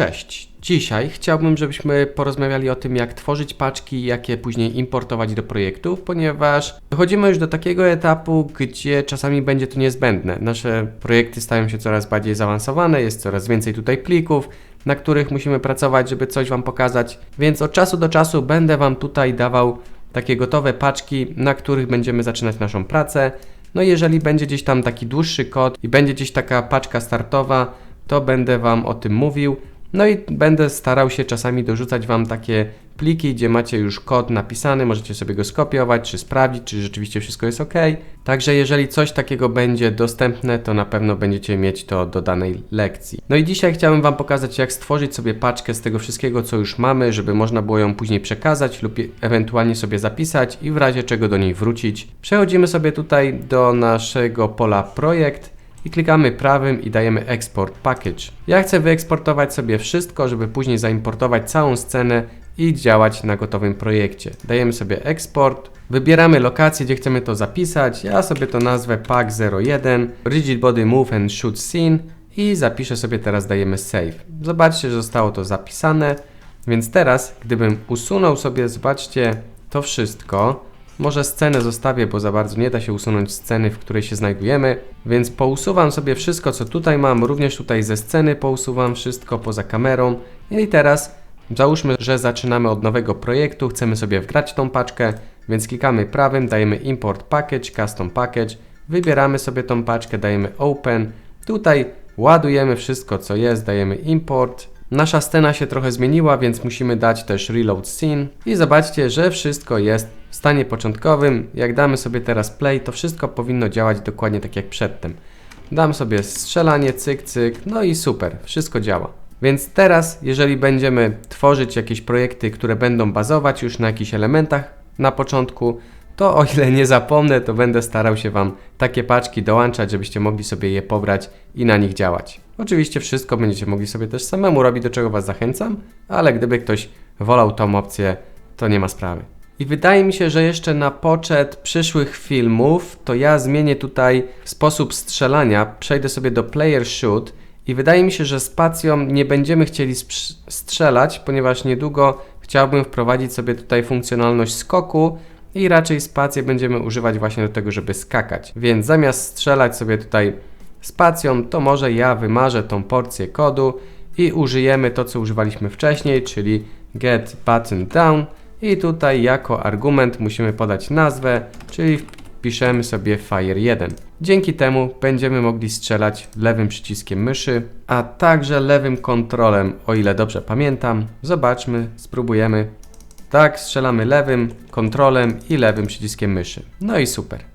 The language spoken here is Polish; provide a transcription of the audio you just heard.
Cześć. Dzisiaj chciałbym, żebyśmy porozmawiali o tym, jak tworzyć paczki, je później importować do projektów, ponieważ dochodzimy już do takiego etapu, gdzie czasami będzie to niezbędne. Nasze projekty stają się coraz bardziej zaawansowane, jest coraz więcej tutaj plików, na których musimy pracować, żeby coś Wam pokazać, więc od czasu do czasu będę Wam tutaj dawał takie gotowe paczki, na których będziemy zaczynać naszą pracę. No i jeżeli będzie gdzieś tam taki dłuższy kod i będzie gdzieś taka paczka startowa, to będę Wam o tym mówił. No i będę starał się czasami dorzucać Wam takie pliki, gdzie macie już kod napisany, możecie sobie go skopiować, czy sprawdzić, czy rzeczywiście wszystko jest ok. Także jeżeli coś takiego będzie dostępne, to na pewno będziecie mieć to do danej lekcji. No i dzisiaj chciałem Wam pokazać, jak stworzyć sobie paczkę z tego wszystkiego, co już mamy, żeby można było ją później przekazać lub ewentualnie sobie zapisać i w razie czego do niej wrócić. Przechodzimy sobie tutaj do naszego pola projekt i klikamy prawym i dajemy export package. Ja chcę wyeksportować sobie wszystko, żeby później zaimportować całą scenę i działać na gotowym projekcie. Dajemy sobie export, wybieramy lokację, gdzie chcemy to zapisać. Ja sobie to nazwę pack01 rigid body move and shoot scene i zapiszę sobie teraz dajemy save. Zobaczcie, że zostało to zapisane. Więc teraz, gdybym usunął sobie, zobaczcie, to wszystko, może scenę zostawię, bo za bardzo nie da się usunąć sceny, w której się znajdujemy, więc pousuwam sobie wszystko, co tutaj mam, również tutaj ze sceny pousuwam wszystko poza kamerą. I teraz załóżmy, że zaczynamy od nowego projektu, chcemy sobie wgrać tą paczkę, więc klikamy prawym, dajemy import package, custom package, wybieramy sobie tą paczkę, dajemy open, tutaj ładujemy wszystko, co jest, dajemy import, Nasza scena się trochę zmieniła, więc musimy dać też reload scene i zobaczcie, że wszystko jest w stanie początkowym. Jak damy sobie teraz play, to wszystko powinno działać dokładnie tak jak przedtem. Dam sobie strzelanie, cyk, cyk, no i super, wszystko działa. Więc teraz, jeżeli będziemy tworzyć jakieś projekty, które będą bazować już na jakichś elementach na początku, to o ile nie zapomnę, to będę starał się Wam takie paczki dołączać, żebyście mogli sobie je pobrać i na nich działać. Oczywiście wszystko będziecie mogli sobie też samemu robić, do czego Was zachęcam, ale gdyby ktoś wolał tą opcję, to nie ma sprawy. I wydaje mi się, że jeszcze na poczet przyszłych filmów, to ja zmienię tutaj sposób strzelania, przejdę sobie do player shoot i wydaje mi się, że spacją nie będziemy chcieli strzelać, ponieważ niedługo chciałbym wprowadzić sobie tutaj funkcjonalność skoku, i raczej spację będziemy używać właśnie do tego, żeby skakać. Więc zamiast strzelać sobie tutaj spacją, to może ja wymarzę tą porcję kodu i użyjemy to, co używaliśmy wcześniej, czyli get button down i tutaj jako argument musimy podać nazwę, czyli wpiszemy sobie fire1. Dzięki temu będziemy mogli strzelać lewym przyciskiem myszy, a także lewym kontrolem, o ile dobrze pamiętam. Zobaczmy, spróbujemy. Tak, strzelamy lewym kontrolem i lewym przyciskiem myszy. No i super.